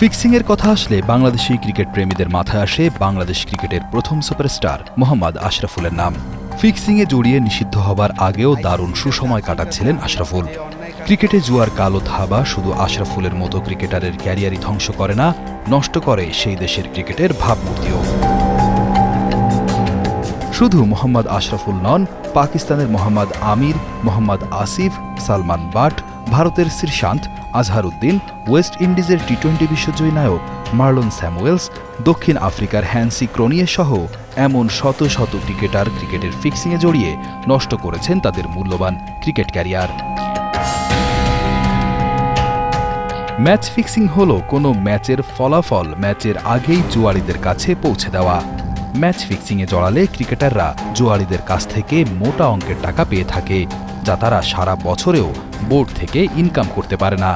ফিক্সিংয়ের কথা আসলে বাংলাদেশি ক্রিকেট প্রেমীদের মাথায় আসে বাংলাদেশ ক্রিকেটের প্রথম সুপারস্টার মোহাম্মদ আশরাফুলের নাম। ফিক্সিংয়ে জড়িয়ে নিষিদ্ধ হবার আগেও দারুণ সুসময় কাটাচ্ছিলেন আশরাফুল। ক্রিকেটে জুয়ার কালো ধাবা শুধু আশরাফুলের মতো ক্রিকেটারের ক্যারিয়ারই ধ্বংস করে না, নষ্ট করে সেই দেশের ক্রিকেটের ভাবমূর্তিও। শুধু মোহাম্মদ আশরাফুল নন, পাকিস্তানের মোহাম্মদ আমির, মোহাম্মদ আসিফ, সালমান বাট ভারতের শ্রীশান্ত, আজহারউদ্দিন, ওয়েস্ট ইন্ডিজের টি টোয়েন্টি বিশ্বজয়ী নায়ক মার্লন স্যামুয়েলস, দক্ষিণ আফ্রিকার হ্যান্সি ক্রোনিয়ে সহ এমন শত শত ক্রিকেটার ক্রিকেটের ফিক্সিংয়ে জড়িয়ে নষ্ট করেছেন তাদের মূল্যবান ক্রিকেট ক্যারিয়ার। ম্যাচ ফিক্সিং হল কোনো ম্যাচের ফলাফল, ম্যাচের আগেই জুয়ারিদের কাছে পৌঁছে দেওয়া। ম্যাচ ফিক্সিংয়ে জড়ালে ক্রিকেটাররা জুয়ারিদের কাছ থেকে মোটা অঙ্কের টাকা পেয়ে থাকে। যা তারা সারা বছরেও বোর্ড থেকে ইনকাম করতে পারে না।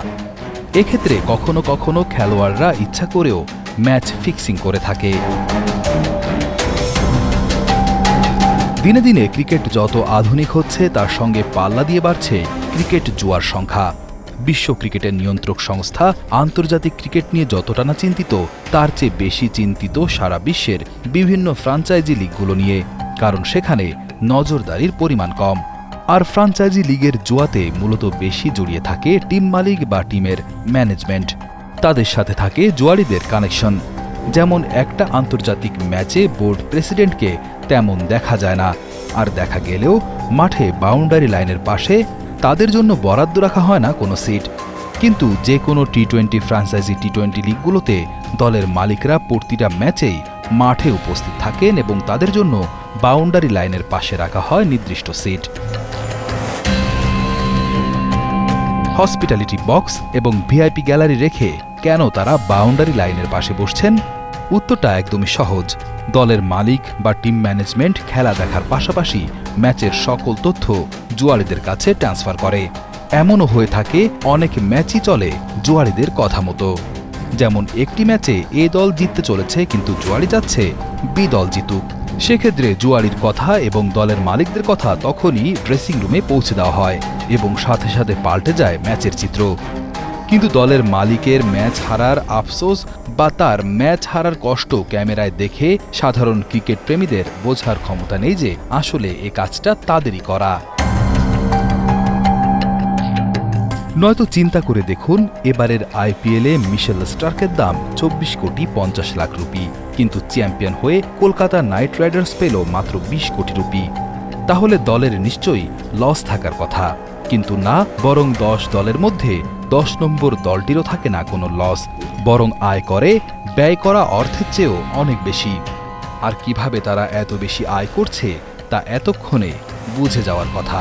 এক্ষেত্রে কখনো কখনো খেলোয়াড়রা ইচ্ছা করেও ম্যাচ ফিক্সিং করে থাকে। দিনে দিনে ক্রিকেট যত আধুনিক হচ্ছে, তার সঙ্গে পাল্লা দিয়ে বাড়ছে ক্রিকেট জুয়ার সংখ্যা। বিশ্ব ক্রিকেটের নিয়ন্ত্রক সংস্থা আন্তর্জাতিক ক্রিকেট নিয়ে যতটা না চিন্তিত, তার চেয়ে বেশি চিন্তিত সারা বিশ্বের বিভিন্ন ফ্রাঞ্চাইজি লিগগুলো নিয়ে, কারণ সেখানে নজরদারির পরিমাণ কম। আর ফ্রাঞ্চাইজি লিগের জুয়াতে মূলত বেশি জড়িয়ে থাকে টিম মালিক বা টিমের ম্যানেজমেন্ট। তাদের সাথে থাকে জুয়ারিদের কানেকশন। যেমন একটা আন্তর্জাতিক ম্যাচে বোর্ড প্রেসিডেন্টকে তেমন দেখা যায় না। আর দেখা গেলেও মাঠে বাউন্ডারি লাইনের পাশে তাদের জন্য বরাদ্দ রাখা হয় না কোনো সিট। কিন্তু যে কোনো T twenty franchise T twenty লিগগুলোতে দলের মালিকরা প্রতিটা ম্যাচেই মাঠে উপস্থিত থাকেন এবং তাদের জন্য বাউন্ডারি লাইনের পাশে রাখা হয় নির্দিষ্ট সিট। হসপিটালিটি বক্স এবং ভিআইপি গ্যালারি রেখে কেন তারা বাউন্ডারি লাইনের পাশে বসছেন? উত্তরটা একদমই সহজ। দলের মালিক বা টিম ম্যানেজমেন্ট খেলা দেখার পাশাপাশি ম্যাচের সকল তথ্য জুয়ারিদের কাছে ট্রান্সফার করে। এমনও হয়ে থাকে অনেক ম্যাচই চলে জুয়ারিদের কথা মতো। যেমন একটি ম্যাচে এ দল জিততে চলেছে কিন্তু জুয়ারি যাচ্ছে, বি দল জিতুক। সেক্ষেত্রে জুয়ারির কথা এবং দলের মালিকদের কথা তখনই ড্রেসিং রুমে পৌঁছে দেওয়া হয় এবং সাথে সাথে পাল্টে যায় ম্যাচের চিত্র। কিন্তু দলের মালিকের ম্যাচ হারার আফসোস বা তার ম্যাচ হারার কষ্ট ক্যামেরায় দেখে সাধারণ ক্রিকেট প্রেমীদের বোঝার ক্ষমতা নেই যে আসলে এ কাজটা তাদেরই করা। নয়তো চিন্তা করে দেখুন, এবারের আইপিএলে মিশেল স্টার্কের দাম চব্বিশ কোটি পঞ্চাশ লাখ রুপি। কিন্তু চ্যাম্পিয়ন হয়ে কলকাতা নাইট রাইডার্স পেল মাত্র বিশ কোটি রুপি। তাহলে দলের নিশ্চয়ই লস থাকার কথা। কিন্তু না, বরং দশ দলের মধ্যে দশ নম্বর দলটিরও থাকে না কোনো লস বরং আয় করে, ব্যয় করা অর্থের চেয়েও অনেক বেশি। আর কীভাবে তারা এত বেশি আয় করছে, তা এতক্ষণে বুঝে যাওয়ার কথা।